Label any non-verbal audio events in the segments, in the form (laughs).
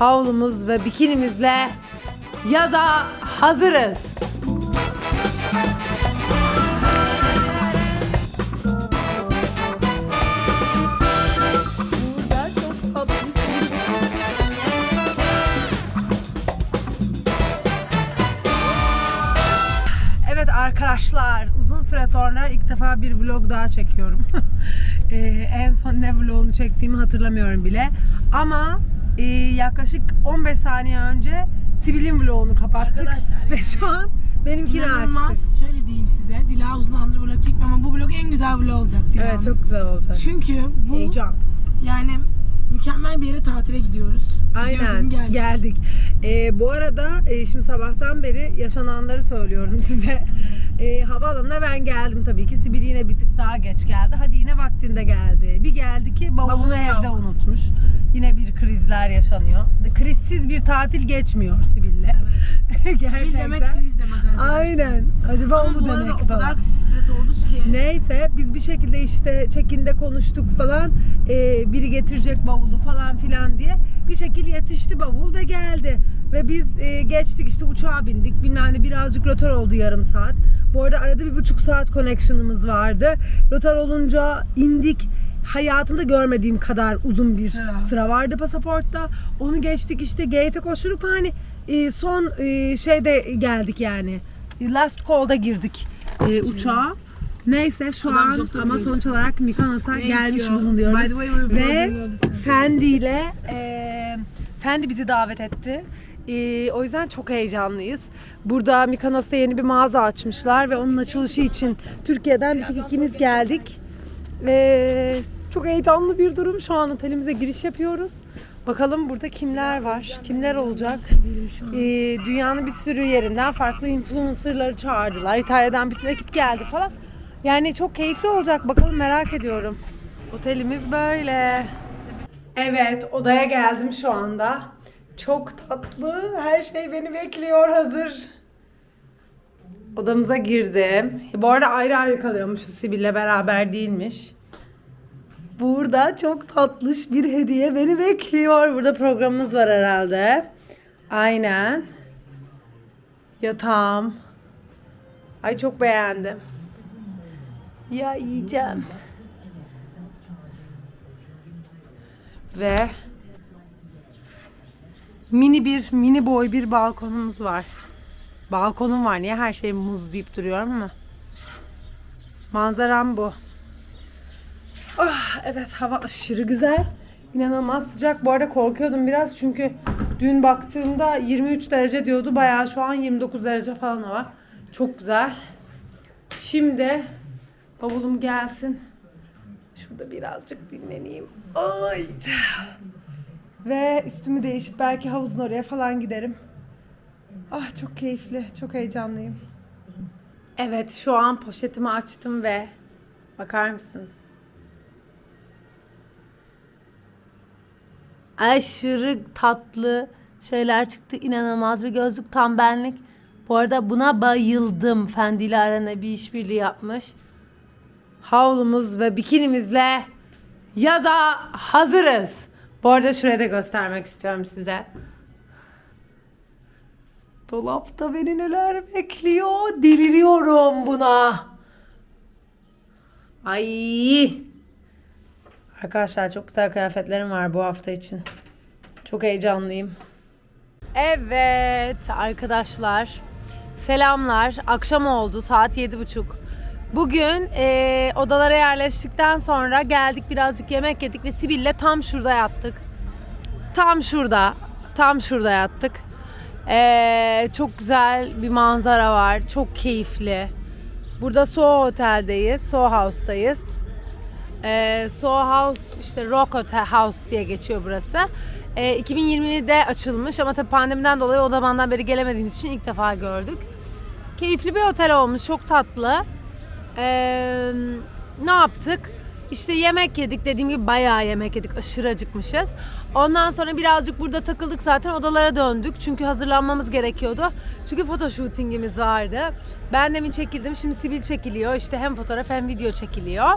havlumuz ve bikinimizle yaza hazırız. Evet arkadaşlar uzun süre sonra ilk defa bir vlog daha çekiyorum. (laughs) Ee, en son ne vlogunu çektiğimi hatırlamıyorum bile. Ama e, yaklaşık 15 saniye önce Sibel'in vlogunu kapattık. Arkadaşlar, Ve şu an benimkini açtık. Şöyle diyeyim size. Dila uzun zamandır vlog çekmiyor ama bu vlog en güzel vlog olacak Dila Evet çok güzel olacak. Çünkü bu Heyecan. yani mükemmel bir yere tatile gidiyoruz. Aynen geldik. geldik. Ee, bu arada e, şimdi sabahtan beri yaşananları söylüyorum (laughs) size. Ee, havaalanına ben geldim tabii ki. Sibel yine bir tık daha geç geldi. Hadi yine vaktinde geldi. Bir geldi ki bavulunu Bavulu evde yok. unutmuş. Yine bir krizler yaşanıyor. Krizsiz bir tatil geçmiyor Sibel'le. (laughs) Bil Gerçekten. demek kriz demek arkadaşlar. Aynen. Acaba o Ama mu bu arada demek o kadar falan. stres olduk ki. Neyse biz bir şekilde işte çekinde konuştuk falan Ee, biri getirecek bavulu falan filan diye bir şekil yetişti bavul ve geldi ve biz e, geçtik işte uçağa bindik bilmem ne birazcık rötar oldu yarım saat bu arada arada bir buçuk saat connection'ımız vardı rötar olunca indik hayatımda görmediğim kadar uzun bir sıra, Sıra. vardı pasaportta onu geçtik işte gate'e koştuk hani e, son e, şeyde geldik yani last call'da girdik e, uçağa Neyse şu Adam an ama sonuç olarak Mykonos'a gelmiş you. bulunuyoruz. Way, Ve. Fendi ile e, Fendi bizi davet etti. E, o yüzden çok heyecanlıyız. Burada Mykonos'ta yeni bir mağaza açmışlar ve onun açılışı için Türkiye'den bir tek ikimiz geldik. Ve çok heyecanlı bir durum. Şu an otelimize giriş yapıyoruz. Bakalım burada kimler var, kimler olacak. Ee, dünyanın bir sürü yerinden farklı influencerları çağırdılar. İtalya'dan bütün ekip geldi falan. Yani çok keyifli olacak. Bakalım merak ediyorum. Otelimiz böyle. Evet, odaya geldim şu anda. Çok tatlı. Her şey beni bekliyor hazır. Odamıza girdim. Bu arada ayrı ayrı kalıyormuşuz. Sibel'le beraber değilmiş. Burada çok tatlış bir hediye beni bekliyor. Burada programımız var herhalde. Aynen. Yatağım. Ay çok beğendim. Ya yiyeceğim. Ve mini bir mini boy bir balkonumuz var. Balkonum var. Niye her şey muz deyip duruyorum ama. Manzaram bu. Ah evet hava aşırı güzel. İnanılmaz sıcak. Bu arada korkuyordum biraz çünkü dün baktığımda 23 derece diyordu. Bayağı şu an 29 derece falan var. Çok güzel. Şimdi bavulum gelsin. Şurada birazcık dinleneyim. Ay. Ve üstümü değişip belki havuzun oraya falan giderim. Ah çok keyifli, çok heyecanlıyım. Evet şu an poşetimi açtım ve bakar mısınız? aşırı tatlı şeyler çıktı. İnanılmaz bir gözlük tam benlik. Bu arada buna bayıldım. Fendi ile Arena bir işbirliği yapmış. Havlumuz ve bikinimizle yaza hazırız. Bu arada şuraya da göstermek istiyorum size. Dolapta beni neler bekliyor. Deliriyorum buna. Ay. Arkadaşlar çok güzel kıyafetlerim var bu hafta için. Çok heyecanlıyım. Evet arkadaşlar. Selamlar. Akşam oldu. Saat yedi buçuk. Bugün eee, odalara yerleştikten sonra geldik birazcık yemek yedik ve Sibel'le tam şurada yattık. Tam şurada. Tam şurada yattık. Eee, çok güzel bir manzara var. Çok keyifli. Burada Soho Otel'deyiz. Soho House'dayız. Ee, Soho House işte Rock Hotel House diye geçiyor burası. Ee, 2020'de açılmış ama tabii pandemiden dolayı o zamandan beri gelemediğimiz için ilk defa gördük. Keyifli bir otel olmuş, çok tatlı. Ee, ne yaptık? İşte yemek yedik dediğim gibi bayağı yemek yedik aşırı acıkmışız. Ondan sonra birazcık burada takıldık zaten odalara döndük çünkü hazırlanmamız gerekiyordu. Çünkü foto shootingimiz vardı. Ben demin çekildim şimdi Sibil çekiliyor işte hem fotoğraf hem video çekiliyor.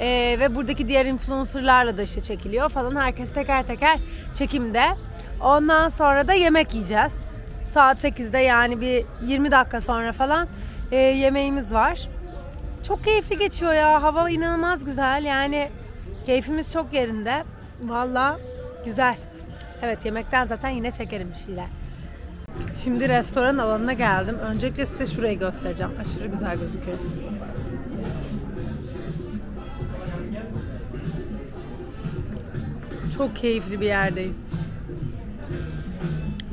Ee, ve buradaki diğer influencerlarla da işte çekiliyor falan. Herkes teker teker çekimde. Ondan sonra da yemek yiyeceğiz. Saat 8'de yani bir 20 dakika sonra falan e, yemeğimiz var. Çok keyifli geçiyor ya. Hava inanılmaz güzel. Yani keyfimiz çok yerinde. Valla güzel. Evet yemekten zaten yine çekerim bir şeyler. Şimdi restoran alanına geldim. Öncelikle size şurayı göstereceğim. Aşırı güzel gözüküyor. Çok keyifli bir yerdeyiz.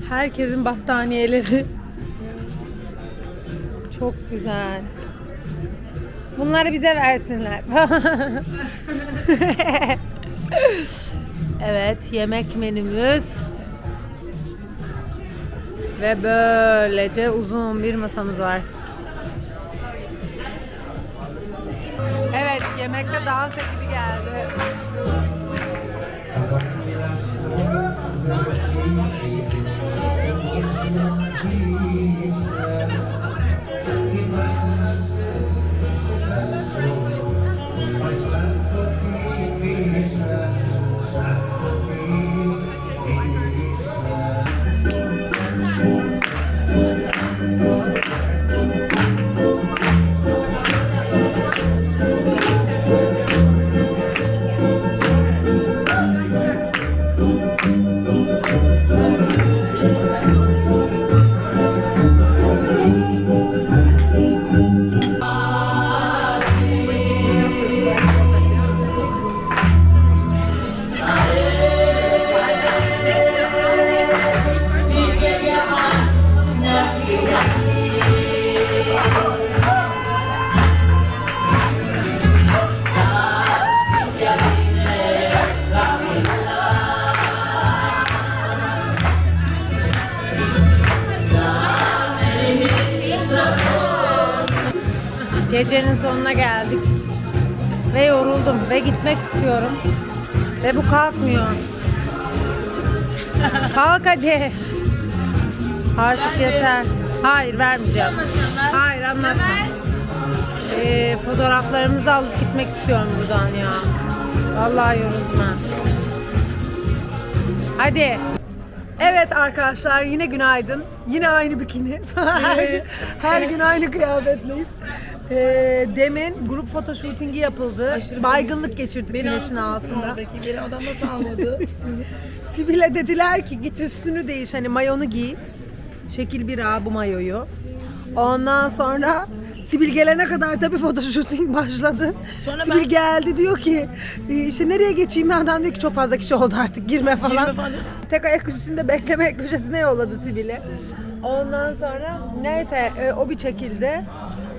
Herkesin battaniyeleri. Çok güzel. Bunları bize versinler. evet, yemek menümüz. Ve böylece uzun bir masamız var. Evet, yemekte dans ekibi geldi. Yoruldum ve gitmek istiyorum. Ve bu kalkmıyor. Kalk hadi. Artık yeter. Hayır vermeyeceğim. Hayır anlatma. Ee, fotoğraflarımızı alıp gitmek istiyorum buradan ya. Vallahi yoruldum ha. Hadi. Evet arkadaşlar yine günaydın. Yine aynı bikini. (laughs) her, her gün aynı kıyafetleyiz. Ee, demin grup fotoshootingi yapıldı. Aşırı Baygınlık geçirdik güneşin altında. Oradaki beni adam nasıl almadı? (laughs) Sibel'e dediler ki git üstünü değiş hani mayonu giy. Şekil bir A bu mayoyu. Ondan sonra Sibil gelene kadar tabii fotoshooting başladı. Sonra Sibil ben- geldi diyor ki "E, işte nereye geçeyim adam diyor ki çok fazla kişi oldu artık girme falan. Girme falan. Tek ayak üstünde bekleme (laughs) köşesine yolladı Sibil'i. Ondan sonra neyse e, o bir çekildi.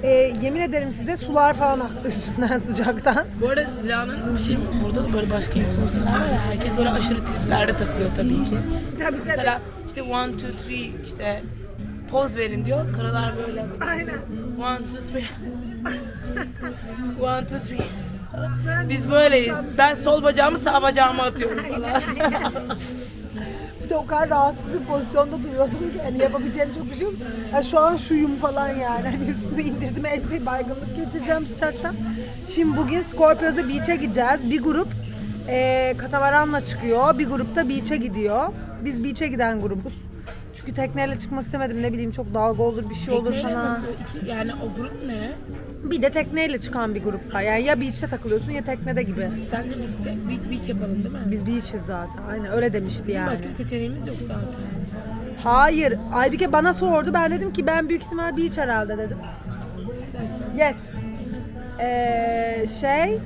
E, yemin ederim size sular falan aktı üstünden (laughs) sıcaktan. Bu arada Dila'nın şimdi burada da böyle başka influencerlar var ya herkes böyle aşırı triplerde takılıyor tabii ki. Tabii tabii. Mesela işte one, two, three işte poz verin diyor. Karılar böyle. Aynen. One, two, three. (laughs) One, two, three. Biz böyleyiz. Ben sol bacağımı sağ bacağıma atıyorum falan. (laughs) De o kadar rahatsız bir pozisyonda duruyordum ki hani yapabileceğim çok bir şey yok. Ya şu an şuyum falan yani. (laughs) Hani üstüme indirdim elbiseyi baygınlık geçireceğim sıcaktan. Şimdi bugün Scorpios'a beach'e gideceğiz. Bir grup eee katamaranla çıkıyor. Bir grup da beach'e gidiyor. Biz beach'e giden grubuz. Çünkü tekneyle çıkmak istemedim ne bileyim çok dalga olur bir şey olur Tekneyle falan. nasıl? İki, yani o grup ne? Bir de tekneyle çıkan bir grup var. Yani ya beach'te takılıyorsun ya teknede gibi. Sence biz de biz beach yapalım değil mi? Biz beach'iz zaten. Aynen öyle demişti Bizim yani. başka bir seçeneğimiz yok zaten. Hayır. Aybike bana sordu. Ben dedim ki ben büyük ihtimal beach herhalde dedim. Yes. Ee, şey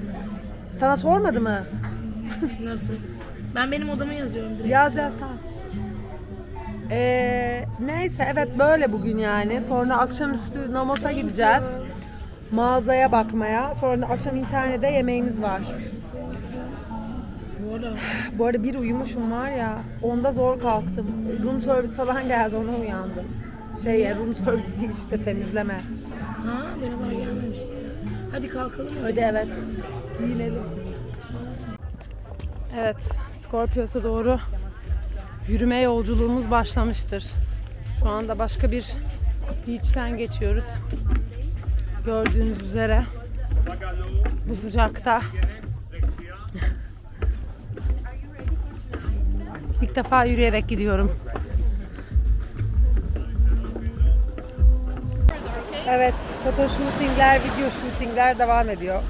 sana sormadı mı? Nasıl? Ben benim odama yazıyorum direkt. Yaz yaz tamam. Ee, neyse evet böyle bugün yani. Sonra akşamüstü Namos'a gideceğiz. Mağazaya bakmaya. Sonra da akşam internette yemeğimiz var. Bu arada bir uyumuşum var ya. Onda zor kalktım. Room service falan geldi ona uyandım. Şey ya room service değil işte temizleme. ha bana daha gelmemişti. Hadi kalkalım. Öde evet. Giyinelim. Evet, Scorpios'a doğru yürüme yolculuğumuz başlamıştır. Şu anda başka bir beach'ten geçiyoruz. Gördüğünüz üzere bu sıcakta (laughs) ilk defa yürüyerek gidiyorum. Evet, foto shootingler, video shootingler devam ediyor.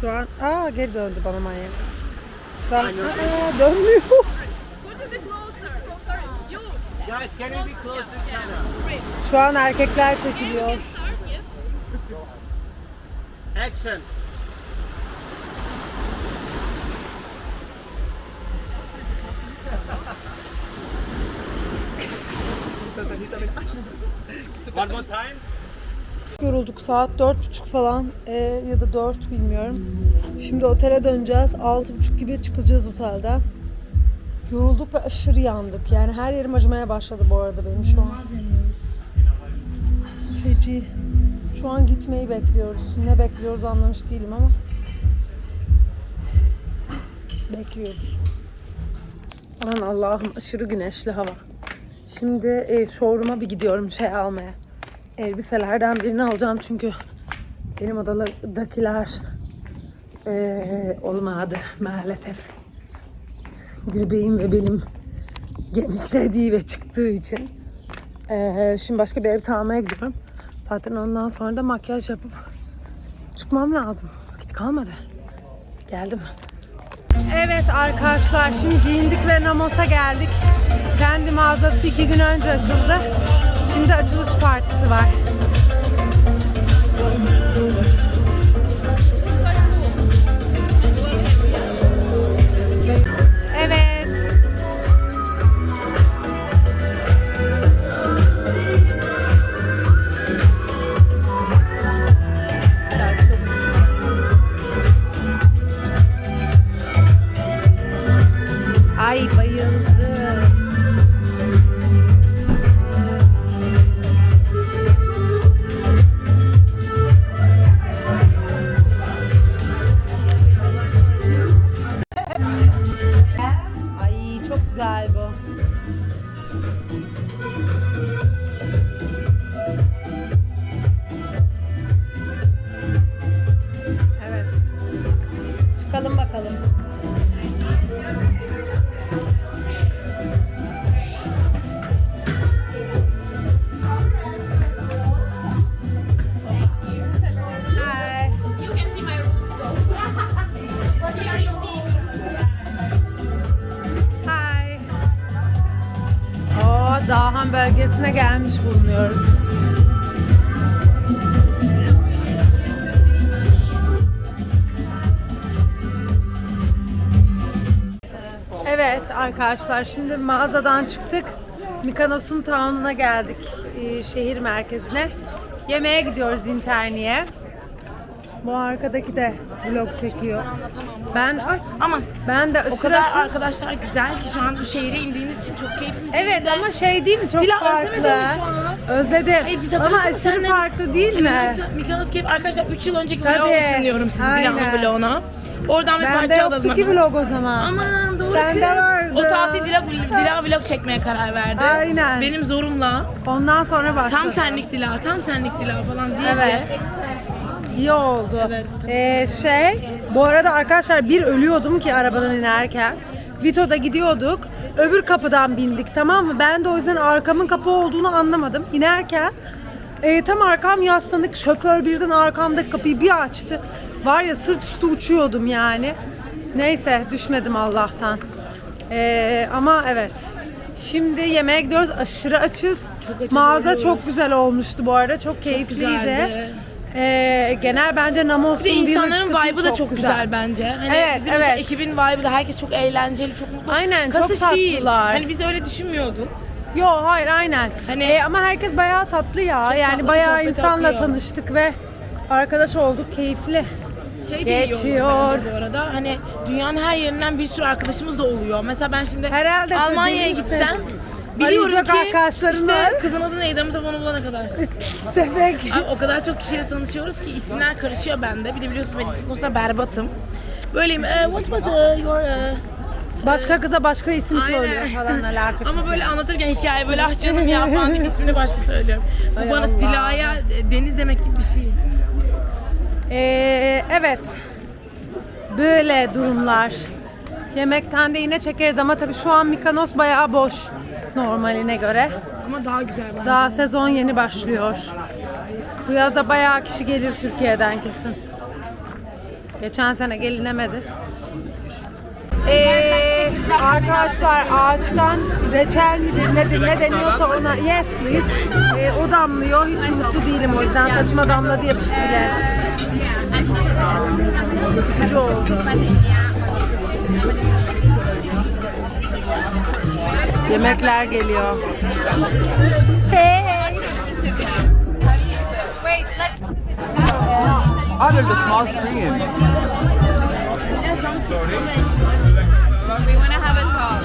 Şu an, aa geri döndü bana manyak. Şu an, aa dönmüyor. Şu an erkekler çekiliyor. Action. One more time. Yorulduk saat dört buçuk falan ee, ya da dört bilmiyorum. Şimdi otele döneceğiz. Altı buçuk gibi çıkacağız otelden. Yorulduk ve aşırı yandık. Yani her yerim acımaya başladı bu arada benim şu an. Feci. Şu an gitmeyi bekliyoruz. Ne bekliyoruz anlamış değilim ama. Bekliyoruz. Aman Allah'ım aşırı güneşli hava. Şimdi e, showroom'a bir gidiyorum şey almaya. Elbiselerden birini alacağım çünkü benim odadakiler e, olmadı maalesef. Göbeğim ve belim genişlediği ve çıktığı için. E, şimdi başka bir elbise almaya gidiyorum. Zaten ondan sonra da makyaj yapıp çıkmam lazım. Vakit kalmadı. Geldim. Evet arkadaşlar şimdi giyindik ve Namos'a geldik. Kendi mağazası iki gün önce açıldı. Şimdi açılış partisi var. Çıkalım bakalım. Arkadaşlar şimdi mağazadan çıktık. Mikonos'un town'una geldik. ee, şehir merkezine. Yemeğe gidiyoruz interniye. Bu arkadaki de vlog çekiyor. Ben Ama ben de o aşırı kadar açım. arkadaşlar güzel ki şu an bu şehire indiğimiz için çok keyifli. Evet ama şey değil mi çok Dila farklı. özlemedin mi şu an? Özledim. Hayır, biz ama hatırlasana aşırı seninle- farklı değil mi? Mikanos Cave arkadaşlar 3 yıl önceki Tabii, vlogu sunuyorum size aynen. Dila'nın vloguna. Oradan bir Bende parça yoktu alalım. ki vlog o zaman. Aman doğru Sende kız. vardı. O tatil Dila, Dila vlog çekmeye karar verdi. Aynen. Benim zorumla. Ondan sonra başladı. Tam senlik Dila, tam senlik Dila falan diye Evet. İyi oldu. Evet. Ee, şey, bu arada arkadaşlar bir ölüyordum ki arabadan inerken. Vito'da gidiyorduk. Öbür kapıdan bindik tamam mı? Ben de o yüzden arkamın kapı olduğunu anlamadım. İnerken e, tam arkam yaslanık. Şoför birden arkamdaki kapıyı bir açtı. Var ya sırt üstü uçuyordum yani. Neyse düşmedim Allah'tan. Ee, ama evet. Şimdi yemeğe gidiyoruz. Aşırı açız. Çok açız, Mağaza ölüyoruz. çok güzel olmuştu bu arada. Çok keyifliydi. güzeldi. Ee, genel bence Namos'un Bir de insanların vibe'ı da çok güzel. bence. Hani Evet, bizim evet. ekibin vibe'ı da herkes çok eğlenceli, çok mutlu. Aynen, çok Kasış değil. tatlılar. Hani biz öyle düşünmüyorduk. Yo hayır aynen. Hani- Ee, ama herkes bayağı tatlı ya. Çok yani tatlı bayağı insanla akıyor. tanıştık ve arkadaş olduk. Keyifli. Şey de iyi Geçiyor. bence bu arada. Hani dünyanın her yerinden bir sürü arkadaşımız da oluyor. Mesela ben şimdi Herhalde Almanya'ya dediğin gitsem biliyorum arayacak ki arkadaşların işte var. kızın adı neydi ama onu bulana kadar. (laughs) Sebek. Abi o kadar çok kişiyle tanışıyoruz ki isimler karışıyor bende. Bir de biliyorsun ben isim konusunda berbatım. Böyleyim. "Eh, what was uh, your... uh, Başka kıza başka isim Aynen. söylüyor falan (laughs) alakası. Ama böyle anlatırken hikaye böyle ah canım ya falan (laughs) deyip ismini başka söylüyorum. Bu bana. Dila'ya e, Deniz demek gibi bir şey. Ee, evet. Böyle durumlar. Yemekten de yine çekeriz ama tabii şu an Mikanos bayağı boş normaline göre. Ama daha güzel bence. Daha sezon yeni başlıyor. Bu yazda bayağı kişi gelir Türkiye'den kesin. Geçen sene gelinemedi. Ee, arkadaşlar ağaçtan reçel midir nedir ne deniyorsa ona yes please. Ee, o damlıyor. Hiç mutlu değilim o yüzden saçıma damladı yapıştı bile. Sıkıcı oldu. Yemekler geliyor. Hey. Oh, there's a small screen. We want to have a talk.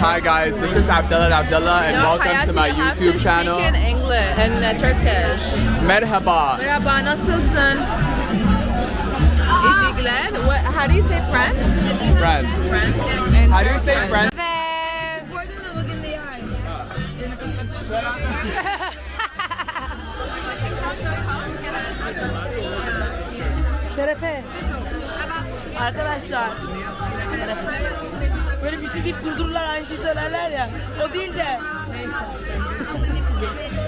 Hi guys, this is Abdullah Abdullah and welcome to my YouTube channel. in English and uh, Turkish. Merhaba. Merhaba, nasılsın? İşigler. What? How do you say friend? Friend. Friend. And How do you say friend? Şerefe. Arkadaşlar. Böyle bir şey deyip durdururlar aynı şeyi söylerler ya. O değil de. Neyse.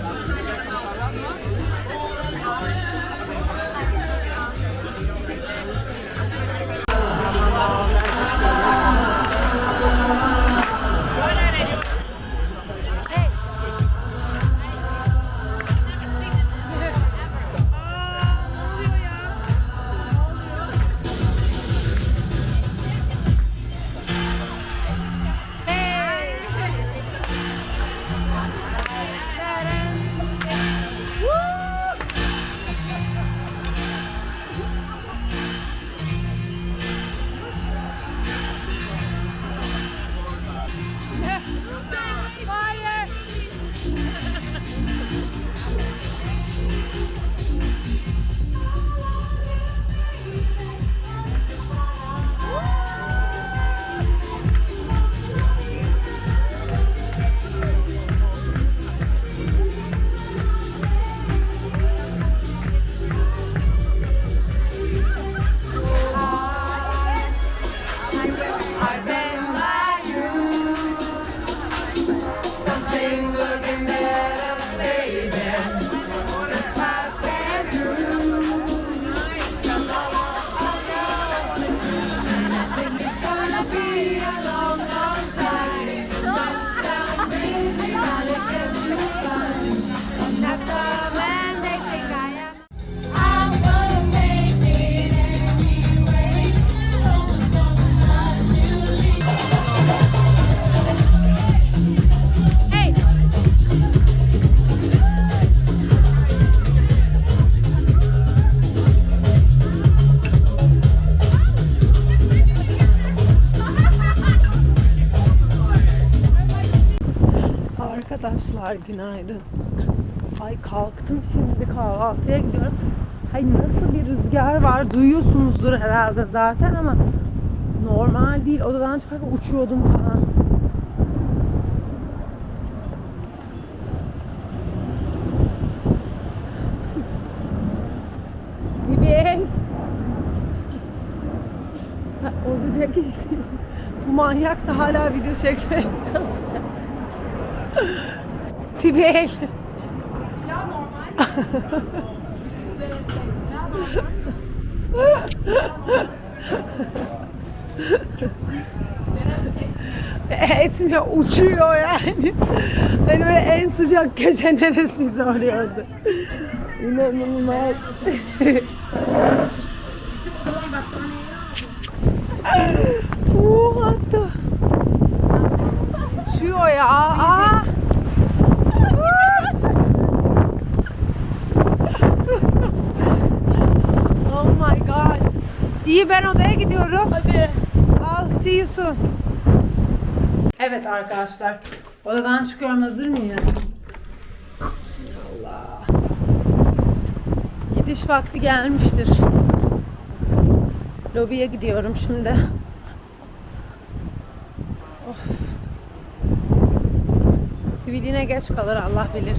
Arkadaşlar günaydın. Ay kalktım şimdi kahvaltıya gidiyorum. Hay nasıl bir rüzgar var duyuyorsunuzdur herhalde zaten ama normal değil. Odadan çıkarken uçuyordum falan. Bibi. Ha, Olacak iş değil. Bu manyak da hala video çekmeye çalışıyor. Sibel. Esmiyor, uçuyor yani. Hani böyle en sıcak köşe neresiyse oraya İnanılmaz. Oh, hatta. Uçuyor ya. Aa. Oh my god. İyi ben odaya gidiyorum. Hadi. I'll see you soon. Evet arkadaşlar. Odadan çıkıyorum. Hazır mıyız? Allah. Gidiş vakti gelmiştir. Lobiye gidiyorum şimdi. Of. Sivil yine geç kalır Allah bilir.